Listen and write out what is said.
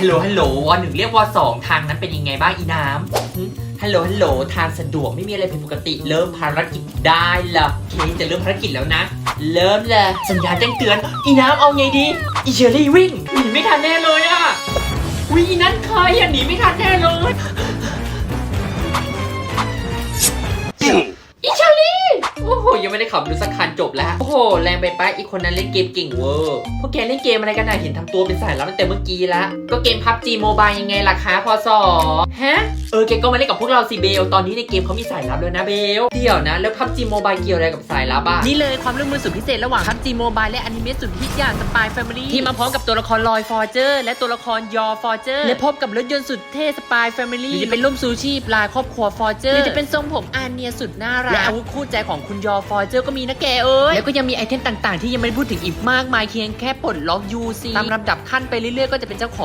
ฮัลโหลฮัลโหลวอหนึ่งเรียกวอสองทางนั้นเป็นยังไงบ้างอีน้ำฮัลโหลฮัลโหลทางสะดวกไม่มีอะไรผิดปกติ เริ่มภารกิจได้ละเคจะเริ่มภารกิจแล้วนะ เริ่มเลยสัญญาณแจ้งเตือน อีน้ำเอาไงดี อีเชอรี่วิ่งหนีไม่ทันแน่เลยอะวิอีนั้นใครอะหนีไม่ทันแน่เลย โอ้โหยังไม่ได้ขับดูสักคันจบแล้ว โอ้โหแรงไปปะอีกคนนั้นเล่นเกมเก่งเวอร์พวกแกเล่นเกมอะไรกันน่ะเห็นทำตัวเป็นสายลับตั้งแต่เมื่อกี้ละก็เกมพับจีโมบายยังไงล่ะคะพอสอฮะเออแกก็มาเล่นกับพวกเราสิเบล ตอนนี้ในเกมเขามีสายลับแล้วนะเบล เดี๋ยวนะ แล้วพับจีโมบายเกี่ยวอะไรกับสายลับอะนี่เลยความร่วมมือสุดพิเศษระหว่าง PUBG Mobile และอนิเมะสุดฮิตอย่าง Spy Family ที่มาพร้อมกับตัวละครลอยฟอร์เจอร์และตัวละครยอฟอร์เจอร์และพบกับรถยนต์สุดเท่ Spy Family หรือจะเป็นร่มซูชีพลายครอบครัวฟอร์เจอร์หรือจะเป็นทรงผมอาเนียสุดน่ารักและอาวุธคู่ใจของคุณยอฟอยเจอก็มีนะแกเอ้ย แล้วก็ยังมีไอเทมต่างๆ ที่ยังไม่ได้พูดถึงอีกมากมายเพียงแค่ปลดล็อก UC ตามลำดับขั้นไปเรื่อยๆก็จะเป็นเจ้าของ